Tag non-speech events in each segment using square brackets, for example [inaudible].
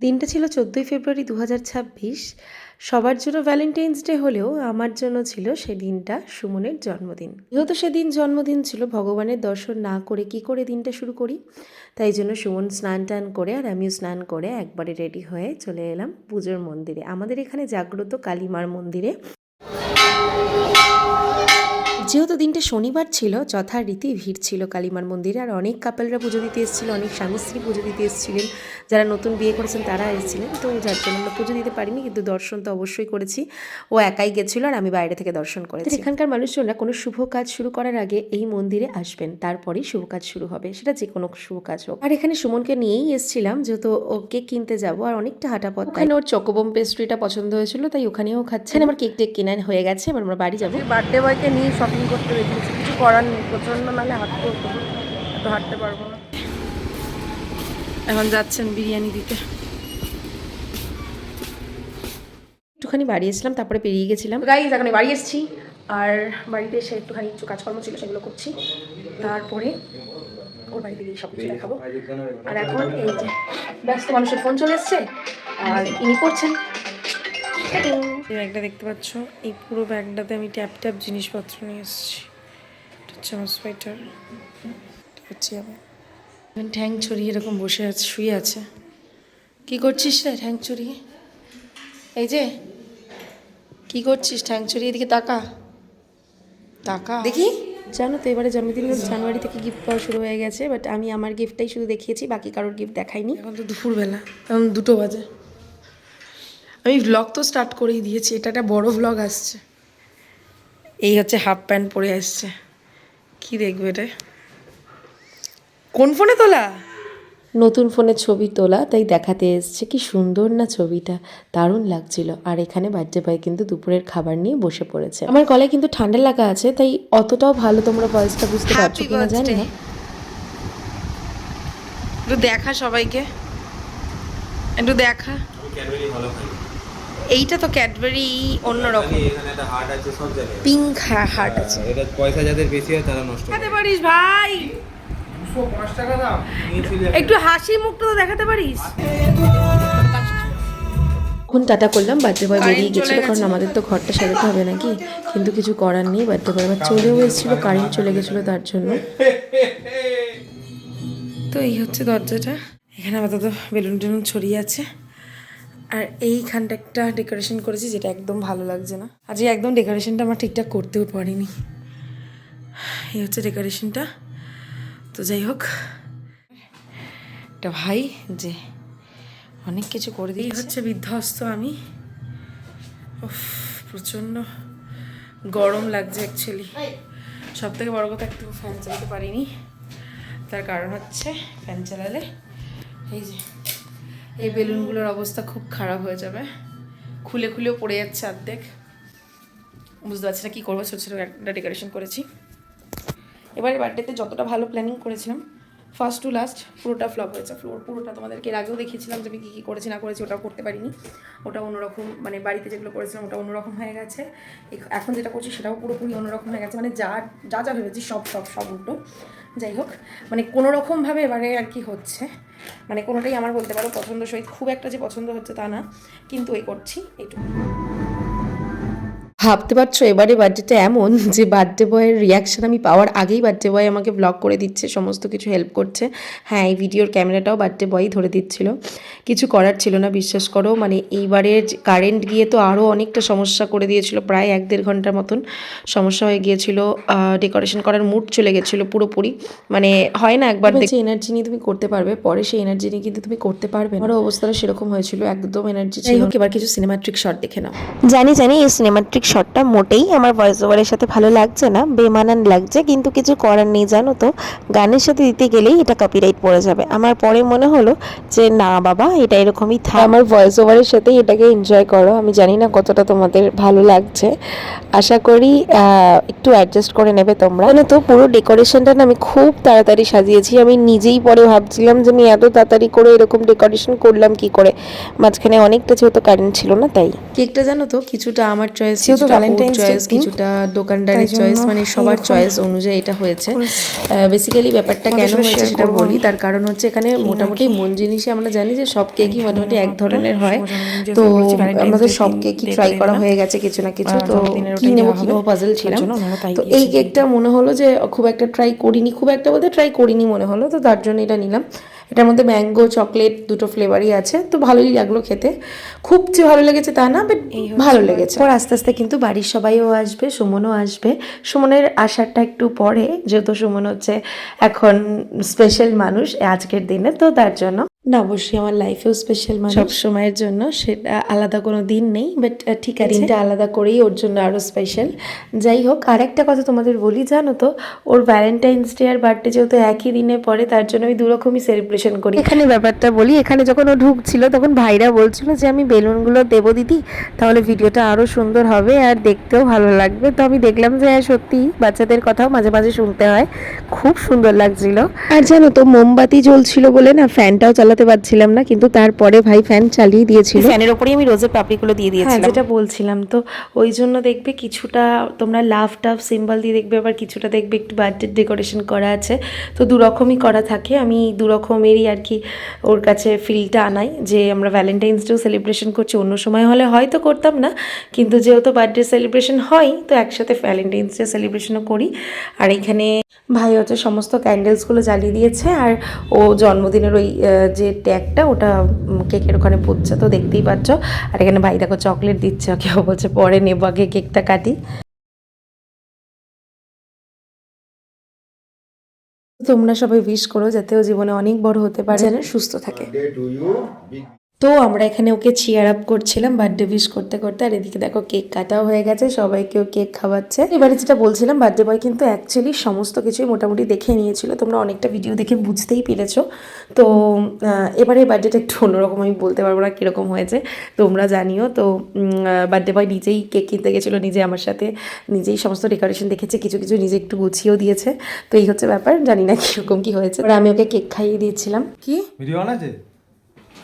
দিনটা ছিল চোদ্দোই ফেব্রুয়ারি দু হাজার ছাব্বিশ। সবার জন্য ভ্যালেন্টাইন্স ডে হলেও আমার জন্য ছিল সেদিনটা সুমনের জন্মদিন। যেহেতু সেদিন জন্মদিন ছিল, ভগবানের দর্শন না করে কি করে দিনটা শুরু করি? তাই জন্য সুমন স্নান টান করে আর আমিও স্নান করে একবারে রেডি হয়ে চলে এলাম পুজোর মন্দিরে। আমাদের এখানে জাগ্রত কালীমার মন্দিরে। যেহেতু দিনটা শনিবার ছিল যথারীতি ভিড় ছিল কালীমার মন্দিরে। আর অনেক কাপেলরা পুজো দিতে এসেছিল অনেক স্বামী স্ত্রী পুজো দিতে এসেছিলেন। যারা নতুন বিয়ে করেছেন তারা এসেছিলেন। তো যার জন্য আমরা পুজো দিতে পারিনি কিন্তু দর্শন তো অবশ্যই করেছি। ও একাই গেছিল আর আমি বাইরে থেকে দর্শন করেছি। এখানকার মানুষজনরা কোনো শুভ কাজ শুরু করার আগে এই মন্দিরে আসবেন তারপরেই শুভ কাজ শুরু হবে। সেটা যে কোনো শুভ কাজ হোক। আর এখানে সুমনকে নিয়েই এসেছিলাম যেহেতু ও কেক কিনতে যাব আর অনেকটা হাঁটা পথ। ওখানে ওর চকোবম পেস্ট্রিটা পছন্দ হয়েছিল তাই ওখানেও খাচ্ছেন আমার কেক টেক কেনা হয়ে গেছে এবার আমরা বাড়ি যাব। বার্থডে বয়কে নিয়ে শপিং করতে বেরিয়েছি। কিছু করার নেই প্রচণ্ড নাহলে হাঁটতে হতো। এত হাঁটতে পারব না। এখন যাচ্ছেন বিরিয়ানি দিতে। একটুখানি বাড়ি এসেছিলাম তারপরে পেরিয়ে গেছিলাম। গাইজ এখন বাড়ি এসেছি আর বাড়িতে এসে একটুখানি কিছু কাজকর্ম ছিল সেগুলো করছি। তারপরে ওর বাড়িতে গিয়ে সব কিছু দেখাবো। আর এখন এই যে ব্যস্ত মানুষের ফোন চলে এসছে আর ইনি করছেন। এই ব্যাগটা দেখতে পাচ্ছ? এই পুরো ব্যাগটাতে আমি ট্যাপ ট্যাপ জিনিসপত্র নিয়ে এসেছি। এটা হচ্ছে আমার সোয়েটার। হচ্ছে আবার ঠ্যাং ছড়িয়ে এরকম বসে আছে শুয়ে আছে। কি করছিস রে ঠ্যাং ছড়িয়ে এই যে কি করছিস ঠ্যাং ছড়িয়ে এদিকে তাকা। তাকা। দেখি। জানো তো এবারে জন্মদিন জানুয়ারি থেকে গিফট পাওয়া শুরু হয়ে গেছে বাট আমি আমার গিফটটাই শুধু দেখিয়েছি বাকি কারোর গিফট দেখাইনি। এখন তো দুপুরবেলা এখন দুটো বাজে। আমি ভ্লগ তো স্টার্ট করেই দিয়েছি এটা একটা বড় ভ্লগ আসছে। এই হচ্ছে হাফ প্যান্ট পরে আসছে। কি দেখবে এটা কোন ফোনে তোলা? নতুন ফোনে ছবি তোলা তাই দেখাতে এসছে কি সুন্দর না ছবিটা। দারুণ লাগছিল। আর এখানে বার্থডে বয় কিন্তু দুপুরের খাবার নিয়ে বসে পড়েছে। আমার গলায় কিন্তু ঠান্ডা লাগা আছে তাই অতটাও ভালো তোমরা ভয়েসটা বুঝতে পারছ কিনা জানি না। একটু দেখা সবাইকে। একটু দেখা। এইটা তো ক্যাডবেরি অন্যরকম। এখানে একটা হার্ট আছে সব জায়গায়। পিঙ্ক হার্ট আছে। এটা পয়সা যাদের বেশি হয় তারা নষ্ট দেখাতে পারিস ভাই। একটু হাসি মুখটা তো দেখাতে পারিস। এখন টাটা করলাম বার্থডে বয় বেরিয়ে গেছিল কারণ আমাদের তো ঘরটা সাজাতে হবে নাকি? কিন্তু কিছু করার নেই বার্থডে বয় আবার চলেও এসেছিল কারেন্ট চলে গেছিল তার জন্য। তো এই হচ্ছে দরজাটা। এখানে আপাতত বেলুন টেলুন ছড়িয়ে আছে। আর এইখানটা একটা ডেকোরেশন করেছি যেটা একদম ভালো লাগছে না। আজকে একদম ডেকোরেশনটা আমার ঠিকঠাক করতেও পারিনি। এই হচ্ছে ডেকোরেশনটা তো যাই হোক। একটা ভাই যে অনেক কিছু করে দিয়ে হচ্ছে বিধ্বস্ত আমি। উফ প্রচণ্ড গরম লাগছে অ্যাকচুয়ালি সব থেকে বড় কথা একটু ফ্যান চালাতে পারিনি। তার কারণ হচ্ছে ফ্যান চালালে এই যে এই বেলুনগুলোর অবস্থা খুব খারাপ হয়ে যাবে। খুলে খুলেও পড়ে যাচ্ছে অর্ধেক। বুঝতে পারছি না কী করব, ছোটো ছোটো একটা ডেকোরেশন করেছি। এবারে বার্থডেতে যতটা ভালো প্ল্যানিং করেছিলাম ফার্স্ট টু লাস্ট পুরোটা ফ্লপ হয়েছে। ফ্লোর পুরোটা তোমাদেরকে এর আগেও দেখিয়েছিলাম যে আমি কী কী করেছি, না করেছি ওটাও করতে পারিনি। ওটা অন্যরকম মানে বাড়িতে যেগুলো করেছিলাম ওটা অন্যরকম হয়ে গেছে। এখন যেটা করছি সেটাও পুরোপুরি অন্যরকম হয়ে গেছে। মানে যা যা যা ভেবেছি সব সব সব উল্টো। যাই হোক মানে কোনোরকমভাবে এবারে আর কি হচ্ছে। মানে কোনোটাই আমার বলতে পারো পছন্দ সহিত খুব একটা যে পছন্দ হচ্ছে তা না, কিন্তু এই করছি, এইটুকু। ভাবতে পারছ? এবারে বার্থডেটা এমন [laughs] যে বার্থডে বয়ের রিয়াকশন আমি পাওয়ার আগেই বার্থডে বয় আমাকে ব্লগ করে দিচ্ছে সমস্ত কিছু হেল্প করছে। হ্যাঁ এই ভিডিওর ক্যামেরাটাও বার্থডে বয়ই ধরে দিচ্ছিল। কিছু করার ছিল না বিশ্বাস করো। মানে এইবারের কারেন্ট গিয়ে তো আরও অনেকটা সমস্যা করে দিয়েছিল প্রায় এক দেড় ঘণ্টার মতন সমস্যা হয়ে গিয়েছিল। ডেকোরেশন করার মুড চলে গেছিল পুরোপুরি। মানে হয় না একবার যে এনার্জি নিয়ে তুমি করতে পারবে পরে সেই এনার্জি নিয়ে কিন্তু তুমি করতে পারবে। আমারও অবস্থাটা সেরকম হয়েছিল একদম এনার্জি ছিল এবার কিছু সিনেমাট্রিক শট দেখে নাও। জানি জানি এই সিনেমাট্রিক শটটা মোটেই আমার ভয়েস ওভারের সাথে ভালো লাগছে না বেমানান লাগছে কিন্তু কিছু করার নেই জানো তো। গানের সাথে দিতে গেলেই এটা কপিরাইট পড়ে যাবে। আমার পরে মনে হলো যে না বাবা এটা এরকমই থাক। আমার ভয়েস ওভারের সাথে এটাকে এনজয় করো। আমি জানি না কতটা তোমাদের ভালো লাগছে। আশা করি আহ, একটু অ্যাডজাস্ট করে নেবে তোমরা। জানো তো পুরো ডেকোরেশনটা না আমি খুব তাড়াতাড়ি সাজিয়েছি। আমি নিজেই পরে ভাবছিলাম যে আমি এত তাড়াতাড়ি করে এরকম ডেকোরেশন করলাম কি করে? মাঝখানে অনেকটা যেহেতু কারেন্ট ছিল না তাই। কেকটা জানো তো কিছুটা আমার চয়েস যেহেতু কিছুটা চয়েস কিছুটা দোকানদারের চয়েস মানে সবার চয়েস অনুযায়ী এটা হয়েছে। বেসিক্যালি ব্যাপারটা কেন হয়েছে সেটা বলি তার কারণ হচ্ছে এখানে মোটামুটি মন জিনিসই আমরা জানি যে সব কেকই মোটামুটি এক ধরনের হয়। তো আমাদের সব কেকই ট্রাই করা হয়ে গেছে কিছু না কিছু তো কি নেব কি নেব পাজল ছিলাম? তো এই কেকটা মনে হলো যে খুব একটা ট্রাই করিনি খুব একটা বলতে ট্রাই করিনি মনে হলো তো তার জন্য এটা নিলাম। এটার মধ্যে ম্যাঙ্গো চকলেট দুটো ফ্লেভারই আছে। তো ভালোই লাগল খেতে। খুব যে ভালো লেগেছে তা না বাট ভালো লেগেছে। পর আস্তে আস্তে কিন্তু বাড়ির সবাইও আসবে সুমনও আসবে। সুমনের আসারটা একটু পরে যেহেতু সুমন হচ্ছে এখন স্পেশাল মানুষ আজকের দিনে তো তার জন্য না অবশ্যই আমার লাইফেও স্পেশাল মানুষ। সব সময়ের জন্য সেটা আলাদা কোনো দিন নেই বাট ঠিক আছে। দিনটা আলাদা করেই ওর জন্য আরও স্পেশাল যাই হোক আর একটা কথা তোমাদের বলি জানো তো ওর ভ্যালেন্টাইন্স ডে আর বার্থডে যেহেতু একই দিনে পড়ে তার জন্য আমি দুরকমই সেলিব্রেশন করি। এখানে ব্যাপারটা বলি এখানে যখন ও ঢুকছিল তখন ভাইরা বলছিল যে আমি বেলুনগুলো দেবো দিদি তাহলে ভিডিওটা আরও সুন্দর হবে আর দেখতেও ভালো লাগবে। তো আমি দেখলাম যে হ্যাঁ সত্যি বাচ্চাদের কথাও মাঝে মাঝে শুনতে হয়। খুব সুন্দর লাগছিল। আর জানো তো মোমবাতি জ্বলছিল বলে না ফ্যানটাও চালাতে পারছিলাম না কিন্তু তারপরে ভাই ফ্যান চালিয়ে দিয়েছিল। ফ্যানের ওপরেই আমি রোজের পাপড়িগুলো দিয়ে হ্যাঁ দিয়েছিলাম। যেটা বলছিলাম তো ওই জন্য দেখবে কিছুটা তোমরা লাভ টাফ সিম্বল দিয়ে দেখবে আবার কিছুটা দেখবে একটু বার্থডে ডেকোরেশন করা আছে। তো দু রকমই করা থাকে। আমি দু রকমেরই আর কি ওর কাছে ফিলটা আনাই যে আমরা ভ্যালেন্টাইন্স ডেও সেলিব্রেশন করছি অন্য সময় হলে হয়তো করতাম না কিন্তু যেহেতু বার্থডে সেলিব্রেশন হয় তো একসাথে ভ্যালেন্টাইন্স ডে সেলিব্রেশনও করি। আর এখানে ভাই হচ্ছে সমস্ত ক্যান্ডেলসগুলো জ্বালিয়ে দিয়েছে আর ও জন্মদিনের ওই আহ, যে ট্যাগটা ওটা কেকের ওখানে পুচ্ছে তো দেখতেই পাচ্ছ। আর এখানে ভাই দেখো চকলেট দিচ্ছে কেউ বলছে পরে নেব আগে কেকটা কাটি। তোমরা সবাই উইশ করো যাতে ও জীবনে অনেক বড় হতে পারে। যেন সুস্থ থাকে। তো আমরা এখানে ওকে চিয়ার আপ করছিলাম বার্থডে উইশ করতে করতে। আর এদিকে দেখো কেক কাটাও হয়ে গেছে সবাইকেও কেক খাওয়াচ্ছে। এবারে যেটা বলছিলাম বার্থডে বয় কিন্তু অ্যাকচুয়ালি সমস্ত কিছুই মোটামুটি দেখে নিয়েছিল। তোমরা অনেকটা ভিডিও দেখে বুঝতেই পেরেছ। তো এবারে বার্থডেটা একটু অন্যরকম আমি বলতে পারব না কীরকম হয়েছে তোমরা জানিও। তো বার্থডে বয় নিজেই কেক কিনতে গেছিল নিজে আমার সাথে নিজেই সমস্ত ডেকোরেশন দেখেছে কিছু কিছু নিজে একটু গুছিয়েও দিয়েছে। তো এই হচ্ছে ব্যাপার জানি না কীরকম কী হয়েছে। এবার আমি ওকে কেক খাইয়ে দিয়েছিলাম। কি? ভিডিও আছে নে, তুই আমাকে লাগাবি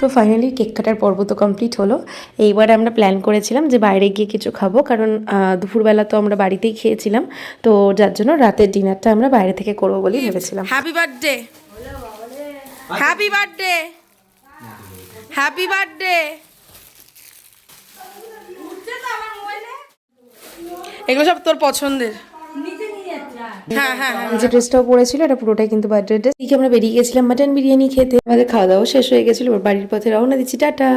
তো। ফাইনালি কেক কাটার পর্ব তো কমপ্লিট হলো। এইবার আমরা প্ল্যান করেছিলাম যে বাইরে গিয়ে কিছু খাব কারণ দুপুরবেলা তো আমরা বাড়িতেই খেয়েছিলাম। তো যার জন্য রাতের ডিনারটা আমরা বাইরে থেকে করব বলেই ভেবেছিলাম। Happy birthday happy birthday happy birthday এগুলো সব তোর পছন্দের। হ্যাঁ হ্যাঁ হ্যাঁ যে ড্রেসটাও পরেছিল এটা পুরোটাই কিন্তু বার্থডে ড্রেস আমরা বেরিয়ে গেছিলাম মাটন বিরিয়ানি খেতে। আমাদের খাওয়া দাওয়া শেষ হয়ে গেছিল বাড়ির পথে রওনা দিচ্ছি, টাটা।